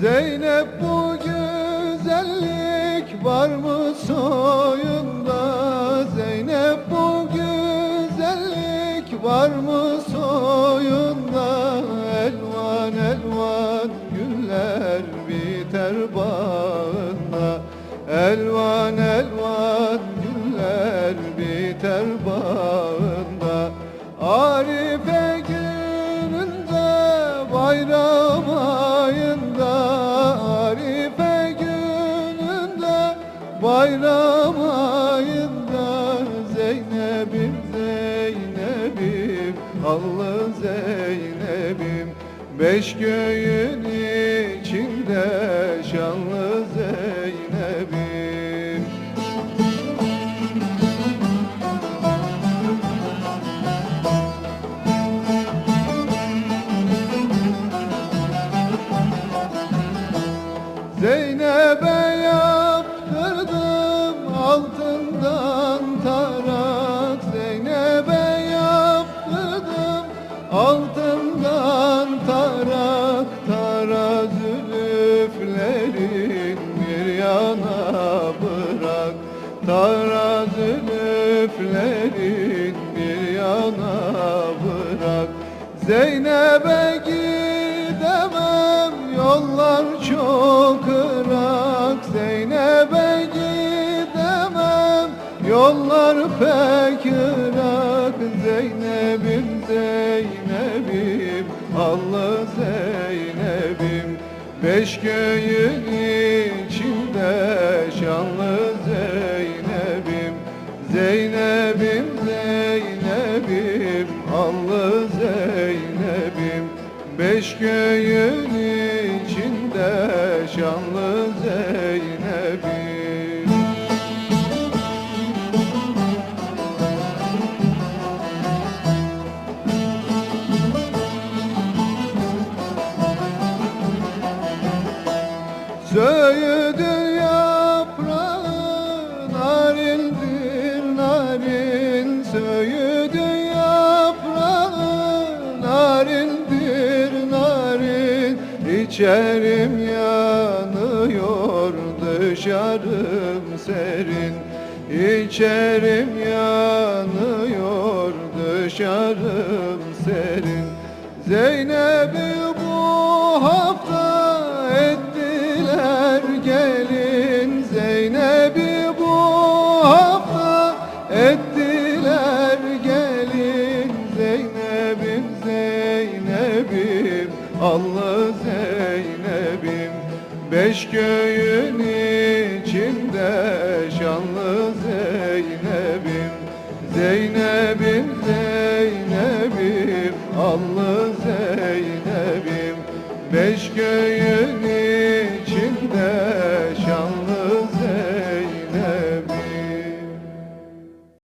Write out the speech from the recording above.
Zeynep bu güzellik var mı soyunda? Zeynep bu güzellik var mı soyunda? Elvan elvan güller biter bağında. Elvan elvan. Bayram ayında Zeynep'im Zeynep'im Allı Zeynep'im. Beş göğün içinde şanlı Zeynep'im. Zeynep'e altından tarak Tara zülüflerin bir yana bırak. Tara zülüflerin bir yana bırak. Zeynep'e gidemem yollar çok ırak Zeynep'e gidemem yollar pek ırak Zeynep'im Zeynep'im. Allah Zeynep'im. Beş göğün içinde şanlı Zeynep'im. Zeynep'im Zeynep'im. Allah Zeynep'im. Beş göğün içinde şanlı Zeynep'im Söğüdün yaprağı narindir narin. Söğüdün yaprağı narindir narin. İçerim yanıyor dışarım serin. İçerim yanıyor dışarım serin. Zeynep'i bu hafta Allah Zeynep'im Beş göğün içinde şanlı Zeynep'im. Zeynep'im Zeynep'im Allah Zeynep'im